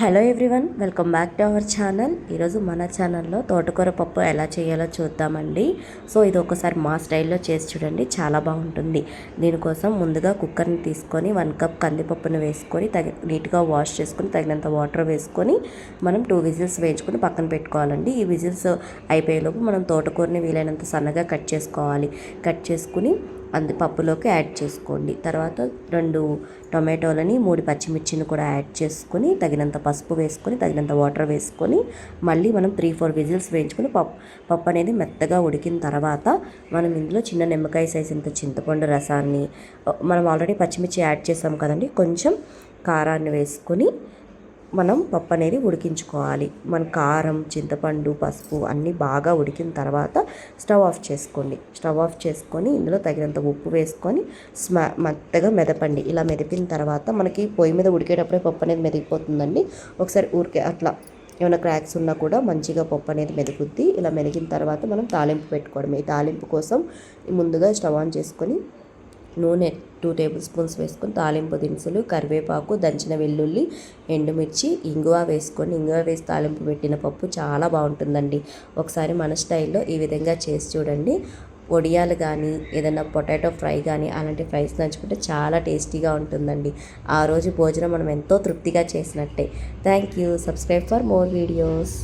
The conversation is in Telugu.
Hello everyone welcome back to our channel. ఈరోజు మన ఛానల్లో తోటకూర పప్పు ఎలా చేయాలో చూద్దామండి. సో ఇది ఒకసారి మా స్టైల్లో చేసి చూడండి చాలా బాగుంటుంది. దీనికోసం ముందుగా కుక్కర్ని తీసుకొని వన్ కప్ కందిపప్పును వేసుకొని తగి నీట్గా వాష్ చేసుకొని తగినంత వాటర్ వేసుకొని మనం టూ విజిల్స్ వేయించుకొని పక్కన పెట్టుకోవాలండి. ఈ విజిల్స్ అయిపోయేలోపు మనం తోటకూరని వీలైనంత సన్నగా కట్ చేసుకోవాలి. కట్ చేసుకుని అందు పప్పులోకి యాడ్ చేసుకోండి. తర్వాత రెండు టొమాటోలని మూడు పచ్చిమిర్చిని కూడా యాడ్ చేసుకొని తగినంత పసుపు వేసుకొని తగినంత వాటర్ వేసుకొని మళ్ళీ మనం త్రీ ఫోర్ విజిల్స్ వేయించుకొని పప్పు పప్పు అనేది మెత్తగా ఉడికిన తర్వాత మనం ఇందులో చిన్న నిమ్మకాయ సైజ్ ఇంత చింతపండు రసాన్ని మనం ఆల్రెడీ పచ్చిమిర్చి యాడ్ చేసాం కదండి కొంచెం కారాన్ని వేసుకొని మనం పప్పు అనేది ఉడికించుకోవాలి. మన కారం చింతపండు పసుపు అన్నీ బాగా ఉడికిన తర్వాత స్టవ్ ఆఫ్ చేసుకోండి. స్టవ్ ఆఫ్ చేసుకొని ఇందులో తగినంత ఉప్పు వేసుకొని స్మా మెత్తగా మెదపండి. ఇలా మెదిపిన తర్వాత మనకి పొయ్యి మీద ఉడికేటప్పుడే పప్పు అనేది మెదిగిపోతుందండి. ఒకసారి ఊరికే అట్లా ఏమైనా క్రాక్స్ ఉన్నా కూడా మంచిగా పప్పు అనేది మెదుగుద్ది. ఇలా మెదిగిన తర్వాత మనం తాలింపు పెట్టుకోవడం ఈ తాలింపు కోసం ముందుగా స్టవ్ ఆన్ చేసుకొని నూనె టూ టేబుల్ స్పూన్స్ వేసుకొని తాలింపు దినుసులు కరివేపాకు దంచిన వెల్లుల్లి ఎండుమిర్చి ఇంగువ వేసుకొని ఇంగువ వేసి తాలింపు పెట్టిన పప్పు చాలా బాగుంటుందండి. ఒకసారి మన స్టైల్లో ఈ విధంగా చేసి చూడండి. వడియాలు కానీ ఏదైనా పొటాటో ఫ్రై కానీ అలాంటి ఫ్రైస్ నంచుకుంటే చాలా టేస్టీగా ఉంటుందండి. ఆ రోజు భోజనం మనం ఎంతో తృప్తిగా చేసినట్టే. Thank you subscribe for more videos.